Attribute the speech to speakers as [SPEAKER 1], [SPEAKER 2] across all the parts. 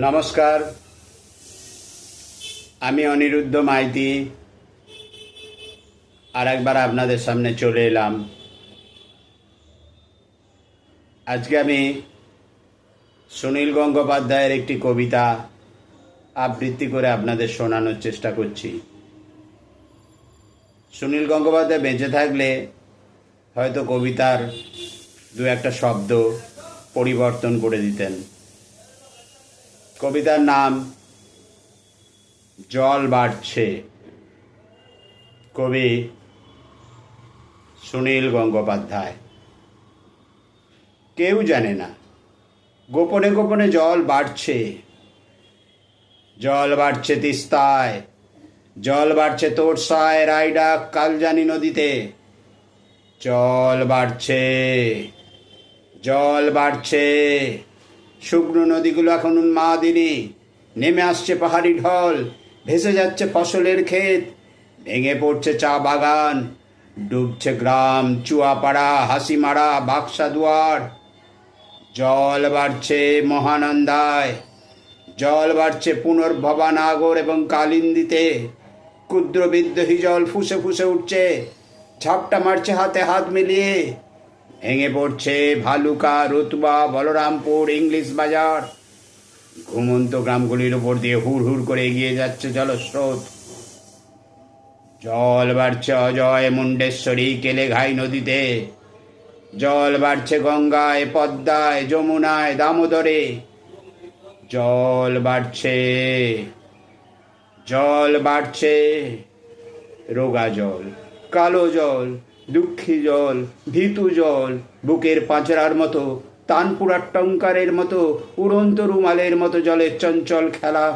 [SPEAKER 1] নমস্কার। আমি অনিরুদ্ধ মাইতি। আর একবার আপনাদের সামনে চলে এলাম। আজকে আমি সুনীল গঙ্গোপাধ্যায়ের একটি কবিতা আবৃত্তি করে আপনাদের শোনানোর চেষ্টা করছি। সুনীল গঙ্গোপাধ্যায় বেঁচে থাকলে হয়তো কবিতার দু একটা শব্দ পরিবর্তন করে দিতেন। কবিতার নাম, জল বাড়ছে। কবি সুনীল গঙ্গোপাধ্যায়। কেউ জানে না, গোপনে গোপনে জল বাড়ছে। জল বাড়ছে তিস্তায়, জল বাড়ছে তোরসায়, রায়ডাক, কালজানি নদীতে। জল বাড়ছে জল বাড়ছে। শুকনো নদীগুলো এখন উন্মাদিনী। নেমে আসছে পাহাড়ি ঢল, ভেসে যাচ্ছে ফসলের ক্ষেত, ভেঙে পড়ছে চা বাগান, ডুবছে গ্রাম, চুয়াপাড়া, হাসিমারা বাক্সা দুয়ার জল বাড়ছে মহানন্দায়, জল বাড়ছে পুনর্ভবানাগর এবং কালিন্দিতে। ক্ষুদ্র বিদ্রোহী জল ফুসে ফুসে উঠছে, ঝাপটা মারছে হাতে হাত মিলিয়ে। ভেঙে পড়ছে ভালুকা রতুবা বলরামপুর, ইংলিশ বাজার। ঘুমন্ত গ্রামগুলির উপর দিয়ে হুড় হুড় করে এগিয়ে যাচ্ছে জলস্রোত। জল বাড়ছে অজয় মুন্ডেশ্বরী, কেলেঘাই নদীতে। জল বাড়ছে গঙ্গায়, পদ্মায়, যমুনায়, দামোদরে। জল বাড়ছে জল বাড়ছে। রোগা জল, কালো জল। দুঃখী জল, ভীতু জল, বুকের পাঁচড়ার মতো তানপুরার টঙ্কারের মতো, উড়ন্ত রুমালের মতো জলের চঞ্চল খেলা,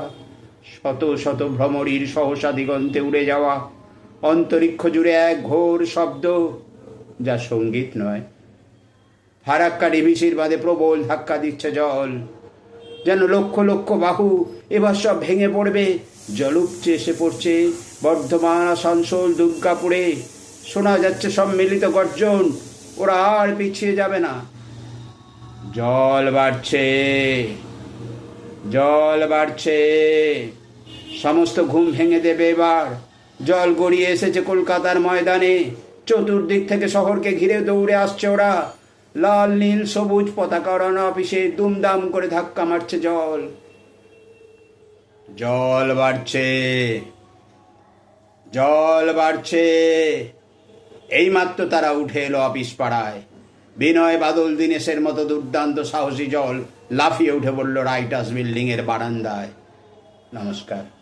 [SPEAKER 1] শত শত ভ্রমরীর সহসা দিগন্তে উড়ে যাওয়া, অন্তরিক্ষ জুড়ে এক ঘোর শব্দ, যা সংগীত নয়। ফারাক্কা ডিভিসির বাদে প্রবল ধাক্কা দিচ্ছে জল, যেন লক্ষ লক্ষ বাহু, এবার সব ভেঙে পড়বে, জলুপচে এসে পড়ছে বর্ধমান, আসানসোল, দুর্গাপুরে। শোনা যাচ্ছে সম্মিলিত গর্জন। ওরা আর পিছিয়ে যাবে না। জল বাড়ছে। জল বাড়ছে। সমস্ত ঘুম ভেঙে দেবে এবার। জল গড়িয়ে এসেছে কলকাতার ময়দানে। চতুর্দিক থেকে শহরকে ঘিরে দৌড়ে আসছে ওরা। লাল, নীল, সবুজ পতাকা ওড়ানো অফিসে দুমদাম করে ধাক্কা মারছে জল। জল বাড়ছে। জল বাড়ছে। এইমাত্র তারা উঠে এলো অফিস পাড়ায়। বিনয় বাদল দিনেশের মতো দুর্দান্ত সাহসী জল লাফিয়ে উঠে পড়ল রাইটার্স বিল্ডিংয়ের বারান্দায়। নমস্কার।